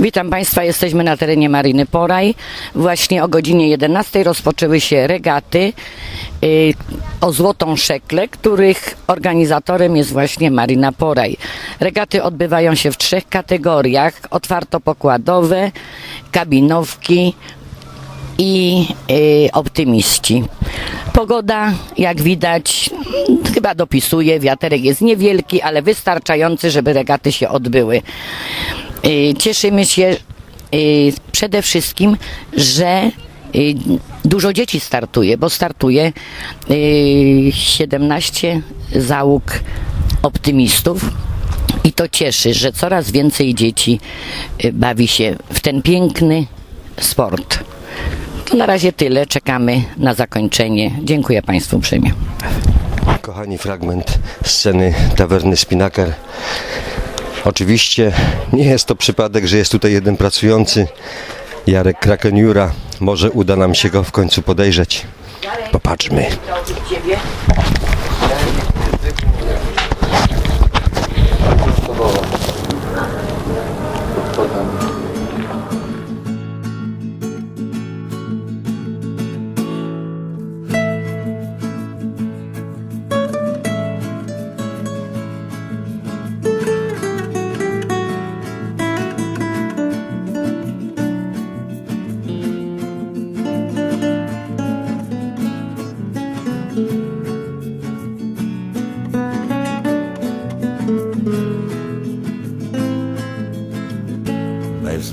Witam Państwa, jesteśmy na terenie Mariny Poraj. Właśnie o godzinie 11 rozpoczęły się regaty y, o złotą szekle, których organizatorem jest właśnie Marina Poraj. Regaty odbywają się w trzech kategoriach: otwartopokładowe, kabinowki i y, optymiści. Pogoda, jak widać, chyba dopisuje. Wiaterek jest niewielki, ale wystarczający, żeby regaty się odbyły. Y, Cieszymy się y, przede wszystkim, że y, dużo dzieci startuje, bo startuje y, 17 załóg optymistów. I to cieszy, że coraz więcej dzieci bawi się w ten piękny sport. To na razie tyle. Czekamy na zakończenie. Dziękuję Państwu uprzejmie. Kochani, fragment sceny tawerny Spinaker. Oczywiście nie jest to przypadek, że jest tutaj jeden pracujący, Jarek Krakeniura. Może uda nam się go w końcu podejrzeć. Popatrzmy.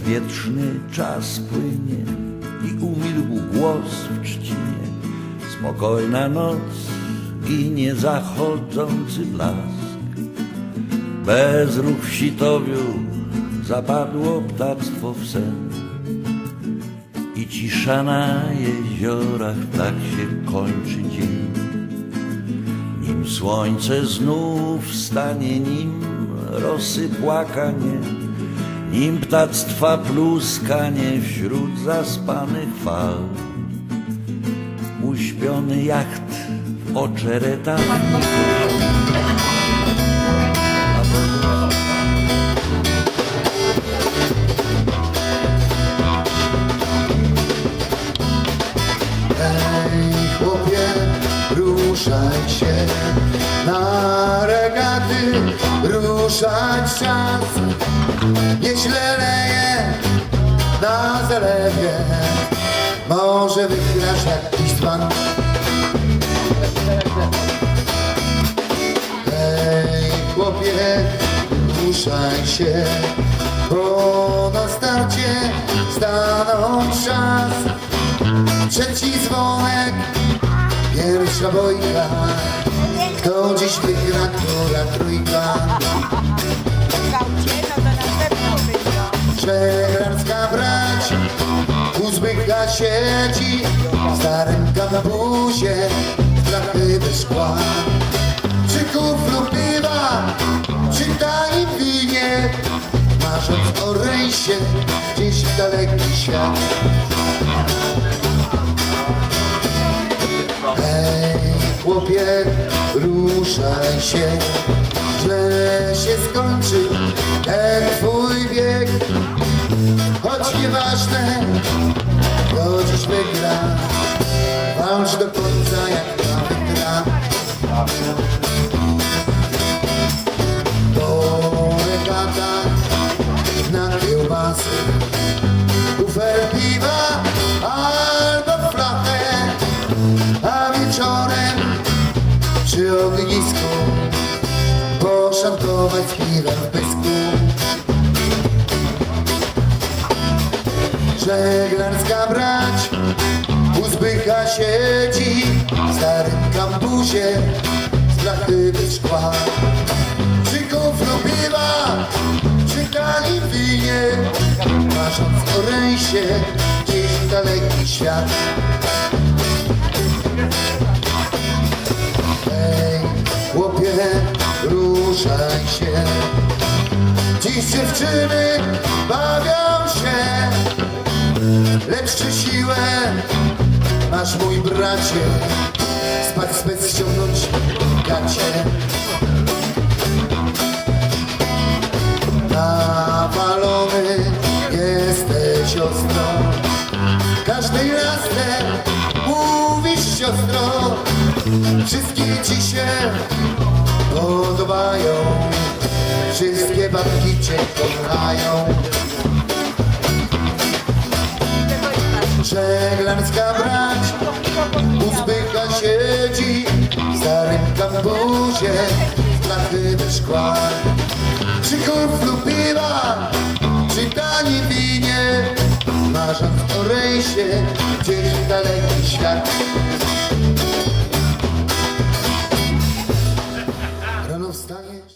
Bezwietrzny czas płynie i umilkł głos w trzcinie. Spokojna noc i niezachodzący blask. Bezruch w sitowiu zapadło ptactwo w sen. I cisza na jeziorach tak się kończy dzień. Nim słońce znów stanie, nim rosy płakanie, nim ptactwa pluskanie wśród zaspanych fal. Uśpiony jacht w oczeretach chłopie, ruszaj się na regaty, ruszać czas. Nieźle leje na zalewie, może wygrasz jakiś dzban. Ej, chłopie, ruszaj się, bo na starcie stanął czas. Trzeci dzwonek, pierwsza bojka dziś wygra, która trójka. Żeglarska brać Uzbyka siedzi W starym kambuzie Strachy bez szkła Czy kuflu piwa Czy tanim winie Marząc o rejsie Gdzieś w daleki świat chłopie, ruszaj się, źle się skończy ten twój wiek. Choć nieważne, kto dziś wygra, walcz do końca jak ta wygra. Kiełbasy, Żeglarska brać uzbycha siedzi w starym kambusie z blachy bez szkła. Przy kuflu piwa, przy tanim winie, marząc o rejsie gdzieś w daleki świat. Ej, chłopie, ruszaj się. Dziś dziewczyny bawią się, jeszcze siłę. Masz mój bracie Spać spec ściągnąć gacie Nawalony jesteś ostro. Każdej lasce mówisz siostro. Wszystkie ci się podobają. Wszystkie babki cię kochają. Żeglarska brać uzbycha siedzi w starym kambuzie z blachy do szkła. Czy kuflu piwa, czy tani winie, marząc o rejsie gdzieś w daleki świat.